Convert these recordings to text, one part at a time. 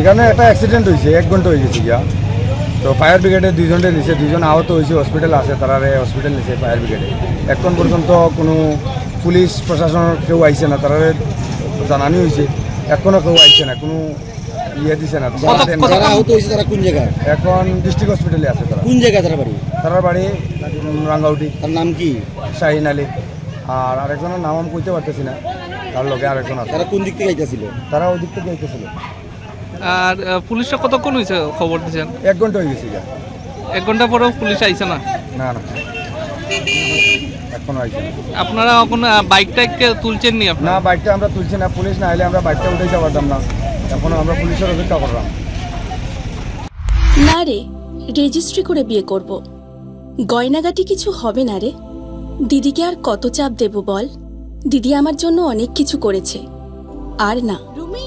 এখানে একটা অ্যাক্সিডেন্ট হয়েছে এক ঘণ্টা হয়ে গেছে গিয়া। তো ফায়ার ব্রিগেডে দুইজনটা নিছে দুইজন আহত হয়েছে হসপিটাল আছে তারা হসপিটাল নিছে ফায়ার ব্রিগেডে এখন পর্যন্ত কোনো পুলিশ প্রশাসনের কেউ আইছে না তারা জানানি হয়েছে এখনও কেউ আইছে না কোনো ইয়ে দিছে না। যারা আহত হয়েছে তারা কোন জায়গায়? এখন ডিস্ট্রিক্ট হসপিটালে আছে তারা। কোন জায়গায় তারা বাড়ি? তারার বাড়ি রাঙ্গাউটি। তার নাম কি? শাহিন আলী। আর আরেকজনের নাম আমি কইতে পারতেছি না তার লগে আরেকজন আছে। তারা কোন দিক থেকে আইতাছিল? তারা ওই দিক থেকে আইতেছিল। আর আহ, পুলিশরা কতক্ষণ হয়েছে খবর দিয়েছেন এক ঘণ্টা হয়ে গেছে এক ঘণ্টা পরেও পুলিশ আইছে না? না না। এখনও আইছে আপনারা এখন বাইকটাকে তুলছেন নি আপনার? না বাইকটা আমরা তুলছি না পুলিশ না হলে আমরা বাইকটা উঠে পারতাম না। এখনও আমরা পুলিশের অপেক্ষা করলাম। না রে রেজিস্ট্রি করে বিয়ে করব। গয়নাগাটি কিছু হবে না রে। দিদিকে আর কত চাপ দেব বল? দিদি আমার জন্য অনেক কিছু করেছে। আর না। রুমি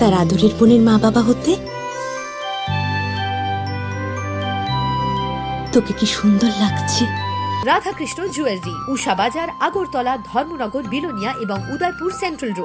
তার আদরের বোনের মা বাবা হতে? তোকে কি সুন্দর লাগছে? রাধাকৃষ্ণ জুয়েলারি উষা বাজার আগরতলা, ধর্মনগর, বিলোনিয়া এবং উদয়পুর সেন্ট্রাল রোড।